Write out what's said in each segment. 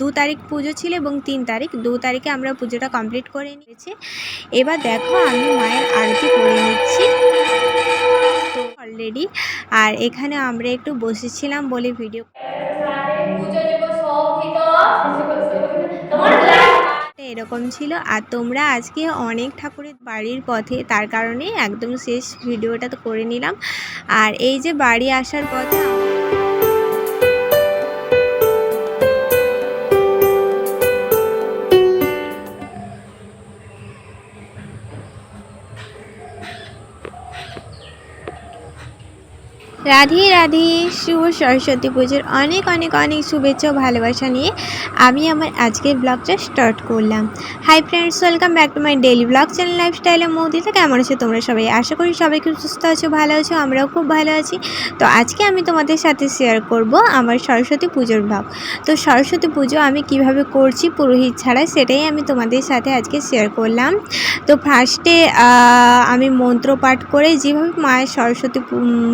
দু তারিখ পুজো ছিল এবং তিন তারিখ। দু তারিখে আমরা পুজোটা কমপ্লিট করে নিয়েছি। এবার দেখো আমি মায়ের আরতি করে নিচ্ছি। অলরেডি আর এখানে আমরা একটু বসেছিলাম বলে ভিডিও এরকম ছিল। আর তোমরা আজকে অনেক ঠাকুরের বাড়ির পথে, তার কারণে একদম শেষ ভিডিওটা তো করে নিলাম। আর এই যে বাড়ি আসার পথে রাধে রাধে, শুভ সরস্বতী পুজোর অনেক অনেক অনেক শুভেচ্ছা ও ভালোবাসা নিয়ে আমি আমার আজকের ব্লগটা স্টার্ট করলাম। Hi friends welcome back to my daily blog channel লাইফস্টাইলের মৌদিতে কেমন আছে তোমরা সবাই? আশা করি সবাই খুব সুস্থ আছো, ভালো আছো, আমরাও খুব ভালো আছি। তো আজকে আমি তোমাদের সাথে শেয়ার করব আমার সরস্বতী পুজোর ব্লগ তো সরস্বতী পুজো আমি কীভাবে করছি পুরোহিত ছাড়া সেটাই আমি তোমাদের সাথে আজকে শেয়ার করলাম। তো ফার্স্টে আমি মন্ত্র পাঠ করে যেভাবে মায়ের সরস্বতী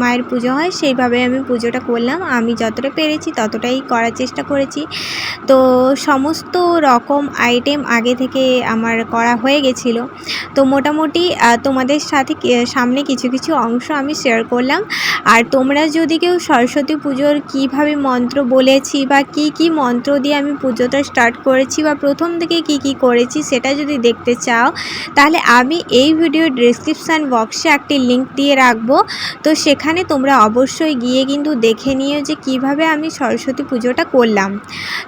মায়ের পুজো হয় সেইভাবে আমি পুজোটা করলাম। আমি যতটা পেরেছি ততটাই করার চেষ্টা করেছি। তো সমস্ত রকম আইটেম আগে থেকে আমার করা হয়ে গেছিল। তো মোটামুটি তোমাদের সাথে সামনে কিছু কিছু অংশ আমি শেয়ার করলাম। আর তোমরা যদি কেউ সরস্বতী পুজোর কীভাবে মন্ত্র বলেছি বা কি কি মন্ত্র দিয়ে আমি পুজোটা স্টার্ট করেছি বা প্রথম থেকে কি কি করেছি সেটা যদি দেখতে চাও, তাহলে আমি এই ভিডিওর ডিসক্রিপশান বক্সে একটি লিঙ্ক দিয়ে রাখব। তো সেখানে তোমরা অবশ্যই গিয়ে কিন্তু দেখে নিও যে কীভাবে আমি সরস্বতী পুজোটা করলাম।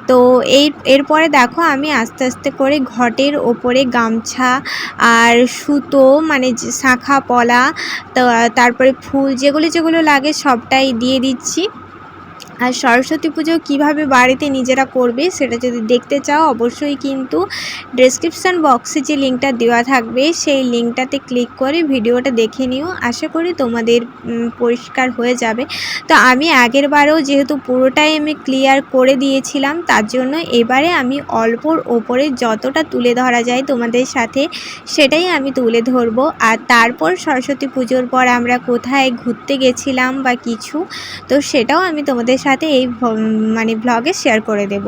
তো এই, এরপরে দেখো আমি আস্তে আস্তে করে ঘটের ওপরে গামছা আর সুতো মানে শাখা, পলা তারপরে ফুল যেগুলো যেগুলো লাগে সবটাই দিয়ে দিচ্ছি। আর সরস্বতী পুজো কীভাবে বাড়িতে নিজেরা করবে সেটা যদি দেখতে চাও, অবশ্যই কিন্তু ডেসক্রিপশান বক্সে যে লিঙ্কটা দেওয়া থাকবে, সেই লিঙ্কটাতে ক্লিক করে ভিডিওটা দেখে নিও। আশা করি তোমাদের পরিষ্কার হয়ে যাবে। তো আমি আগের বারেও যেহেতু পুরোটাই আমি ক্লিয়ার করে দিয়েছিলাম, তার জন্য এবারে আমি অল্পর ওপরে যতটা তুলে ধরা যায় তোমাদের সাথে সেটাই আমি তুলে ধরবো। আর তারপর সরস্বতী পুজোর পর আমরা কোথায় ঘুরতে গেছিলাম বা কিছু, তো সেটাও আমি তোমাদের সাথে সাথে এই মানে ব্লগে শেয়ার করে দেব।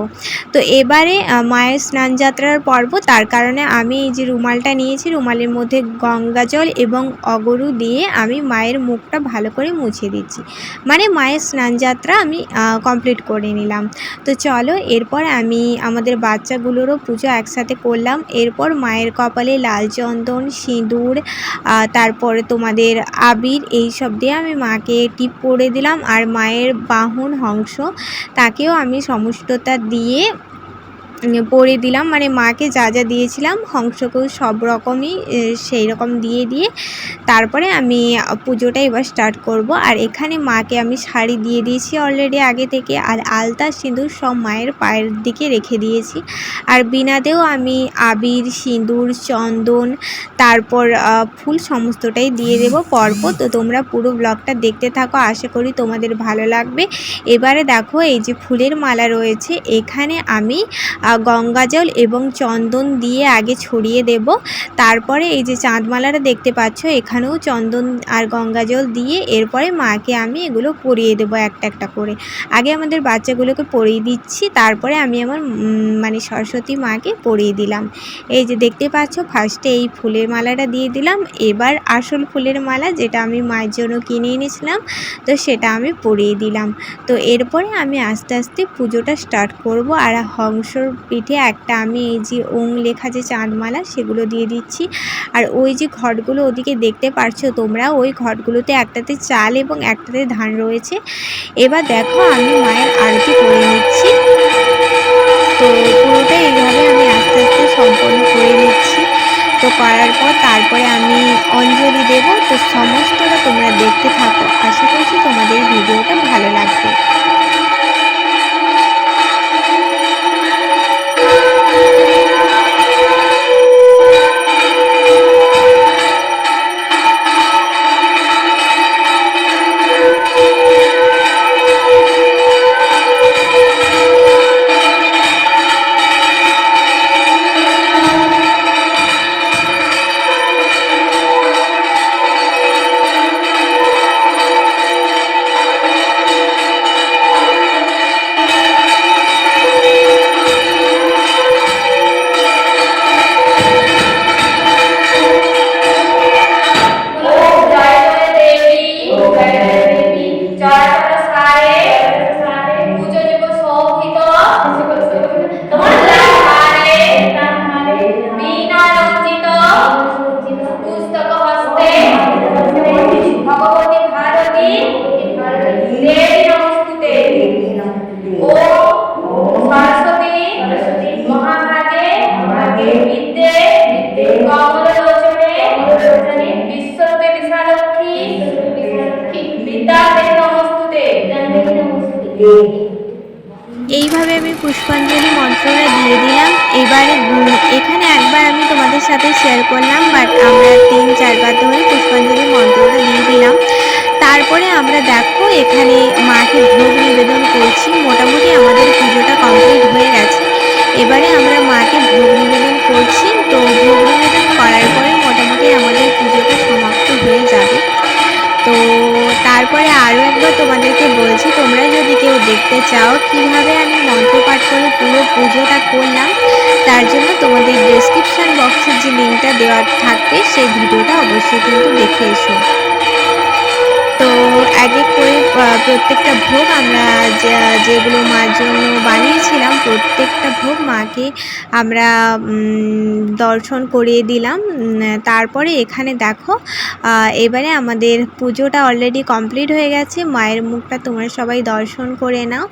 তো এবারে মায়ের স্নান যাত্রার পর্ব, তার কারণে আমি এই যে রুমালটা নিয়েছি, রুমালের মধ্যে গঙ্গা জল এবং অগরু দিয়ে আমি মায়ের মুখটা ভালো করে মুছে দিচ্ছি। মানে মায়ের স্নান যাত্রা আমি কমপ্লিট করে নিলাম। তো চলো, এরপর আমি আমাদের বাচ্চাগুলোরও পুজো একসাথে করলাম। এরপর মায়ের কপালে লাল চন্দন, সিঁদুর তারপরে তোমাদের আবির, এই সব দিয়ে আমি মাকে টিপ করে দিলাম। আর মায়ের বাহন অংশ তাকেও আমি সমস্তটা দিয়ে পরে দিলাম। মানে মাকে যা যা দিয়েছিলাম হংসকেও সব রকমই সেই রকম দিয়ে দিয়ে তারপরে আমি পুজোটা এবার স্টার্ট করব। আর এখানে মাকে আমি শাড়ি দিয়ে দিয়েছি অলরেডি আগে থেকে। আর আলতা সিঁদুর সব মায়ের পায়ের দিকে রেখে দিয়েছি। আর বিনাতেও আমি আবির, সিঁদুর, চন্দন, তারপর ফুল সমস্তটাই দিয়ে দেব পরপর। তো তোমরা পুরো ব্লগটা দেখতে থাকো, আশা করি তোমাদের ভালো লাগবে। এবারে দেখো এই যে ফুলের মালা রয়েছে। এখানে আমি গঙ্গা জল এবং চন্দন দিয়ে আগে ছড়িয়ে দেব। তারপরে এই যে চাঁদমালাটা দেখতে পাচ্ছ, এখানেও চন্দন আর গঙ্গা জল দিয়ে এরপরে মাকে আমি এগুলো পরিয়ে দেবো একটা একটা করে। আগে আমাদের বাচ্চাগুলোকে পরিয়ে দিচ্ছি, তারপরে আমি আমার মানে সরস্বতী মাকে পরিয়ে দিলাম। এই যে দেখতে পাচ্ছ ফার্স্টে এই ফুলের মালাটা দিয়ে দিলাম। এবার আসল ফুলের মালা যেটা আমি মায়ের জন্য কিনে এনেছিলাম, তো সেটা আমি পরিয়ে দিলাম। তো এরপরে আমি আস্তে আস্তে পুজোটা স্টার্ট করব আর হংসর পিঠে একটা আমি এই যে ওং লেখা যে চাঁদমালা, সেগুলো দিয়ে দিচ্ছি। আর ওই যে ঘটগুলো ওদিকে দেখতে পারছ তোমরা, ওই ঘটগুলোতে একটাতে চাল এবং একটাতে ধান রয়েছে। এবার দেখো আমি মায়ের আরতি করে নিচ্ছি। তো পুরোটা এইভাবে আমি আস্তে আস্তে সম্পন্ন করে নিচ্ছি। তো করার পর তারপরে আমি অঞ্জলি দেব। তো সমস্তটা তোমরা দেখতে থাকো। আশা করছি তোমাদের ভিডিওটা ভালো লাগবে। পুষ্পাঞ্জলি মন্ত্রটা দিয়ে দিলাম। এবারে এখানে একবার আমি তোমাদের সাথে শেয়ার করলাম বাট আমরা তিন, চারবার ধরে পুষ্পাঞ্জলি মন্ত্রটা দিয়ে দিলাম। তারপরে আমরা দেখো, এখানে মাকে ভোগ নিবেদন করছি। মোটামুটি আমাদের পুজোটা কমপ্লিট হয়ে গেছে। এবারে আমরা মাকে ভোগ নিবেদন করছি। তো ভোগ নিবেদন করার পরে মোটামুটি আমাদের পুজোটা সমাপ্ত হয়ে যাবে। তো তারপরে আরও একবার তোমাদেরকে বলছি, তোমরা যদি কেউ দেখতে চাও কীভাবে আমি মন্ত্রপাঠ করে পুরো পুজোটা করলাম, তার জন্য তোমাদের ডেসক্রিপশন বক্সের যে লিঙ্কটা দেওয়া থাকবে, সেই ভিডিওটা অবশ্যই কিন্তু দেখে এসো। তো আগে করে প্রত্যেকটা ভোগ আমরা যেগুলো মার জন্য বানিয়েছিলাম প্রত্যেকটা ভোগ মাকে আমরা দর্শন করিয়ে দিলাম। তারপরে এখানে দেখো এবারে আমাদের পুজোটা অলরেডি কমপ্লিট হয়ে গেছে। মায়ের মুখটা তোমরা সবাই দর্শন করে নাও।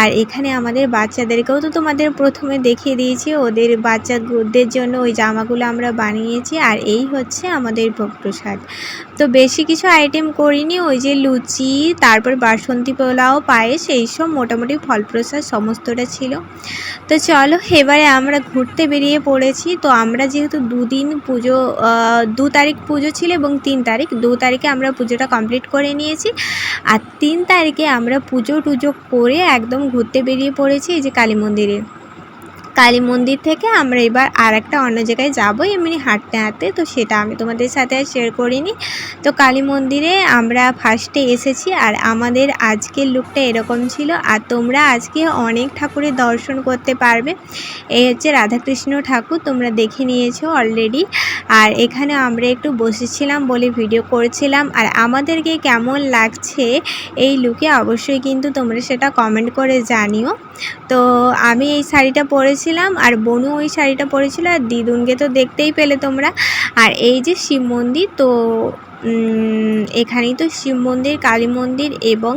আর এখানে আমাদের বাচ্চাদেরকেও তো তোমাদের প্রথমে দেখিয়ে দিয়েছি। ওদের বাচ্চাদের জন্য ওই জামাগুলো আমরা বানিয়েছি। আর এই হচ্ছে আমাদের ভোগ প্রসাদ। তো বেশি কিছু আইটেম করিনি। ওই যে লুচি, তারপর বাসন্তী পোলাও, পায়েস, এইসব মোটামুটি ফল প্রসাদ সমস্তটা ছিল। তো চলো, এবারে আমরা ঘুরতে বেরিয়ে পড়েছি। তো আমরা যেহেতু দুদিন পুজো দু তারিখ পুজো ছিল এবং তিন তারিখ, দু তারিখে আমরা পুজোটা কমপ্লিট করে নিয়েছি। আর তিন তারিখে আমরা পুজো টুজো করে একদম ঘুরতে বেরিয়ে পড়েছি এই যে কালী মন্দিরে। কালী মন্দির থেকে আমরা এবার আর একটা অন্য জায়গায় যাব এমনি হাঁটতে হাঁটতে। তো সেটা আমি তোমাদের সাথে আর শেয়ার করিনি। তো কালী মন্দিরে আমরা ফার্স্টে এসেছি আর আমাদের আজকের লুকটা এরকম ছিল। আর তোমরা আজকে অনেক ঠাকুরের দর্শন করতে পারবে। এই হচ্ছে রাধাকৃষ্ণ ঠাকুর, তোমরা দেখে নিয়েছো অলরেডি আর এখানে আমরা একটু বসেছিলাম বলে ভিডিও করেছিলাম। আর আমাদেরকে কেমন লাগছে এই লুকে অবশ্যই কিন্তু তোমরা সেটা কমেন্ট করে জানিও। তো আমি এই শাড়িটা পরেছিলাম আর বনু ওই শাড়িটা পরেছিল আর দিদুনকে তো দেখতেই পেলে তোমরা। আর এই যে শিব মন্দির, তো এখানেই তো শিব মন্দির, কালী মন্দির এবং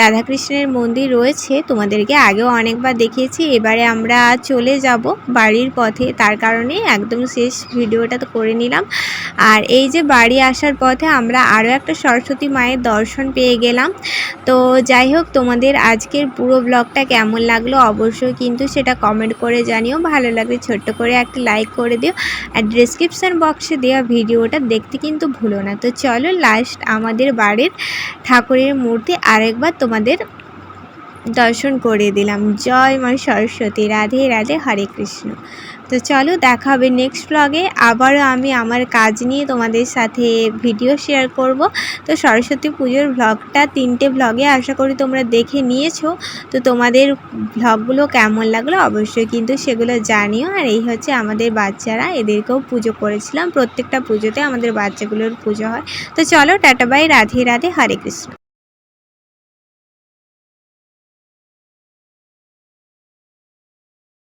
রাধাকৃষ্ণের মন্দির রয়েছে। তোমাদেরকে আগেও অনেকবার দেখিয়েছি, এবারে আমরা চলে যাব বাড়ির পথে। তার কারণে একদম শেষ ভিডিওটা তো করে নিলাম। আর এই যে বাড়ি আসার পথে আমরা আরও একটা সরস্বতী মায়ের দর্শন পেয়ে গেলাম। তো যাই হোক, তোমাদের আজকের পুরো ব্লগটা কেমন লাগল অবশ্যই কিন্তু সেটা কমেন্ট করে জানিও। ভালো লাগলে ছোট্ট করে একটা লাইক করে দিও। আর ডিসক্রিপশান বক্সে দেওয়া ভিডিওটা দেখতে কিন্তু ভুলো না। তো চলো লাস্ট আমাদের বাড়ির ঠাকুরের মূর্তি আরেকবার তোমাদের দর্শন করে দিলাম। জয় মা সরস্বতী, রাধে রাধে, হরে কৃষ্ণ। তো চলো দেখা হবে নেক্সট ব্লগে আবারও আমি আমার কাজ নিয়ে তোমাদের সাথে ভিডিও শেয়ার করব। তো সরস্বতী পুজোর ব্লগটা তিনটে ব্লগে আশা করি তোমরা দেখে নিয়েছো। তো তোমাদের ব্লগগুলো কেমন লাগল অবশ্যই কিন্তু সেগুলো জানিও। আর এই হচ্ছে আমাদের বাচ্চারা, এদেরকেও পুজো করেছিলাম। প্রত্যেকটা পুজোতে আমাদের বাচ্চাগুলোর পুজো হয়। তো চলো টাটা বাই রাধে রাধে, হরে কৃষ্ণ।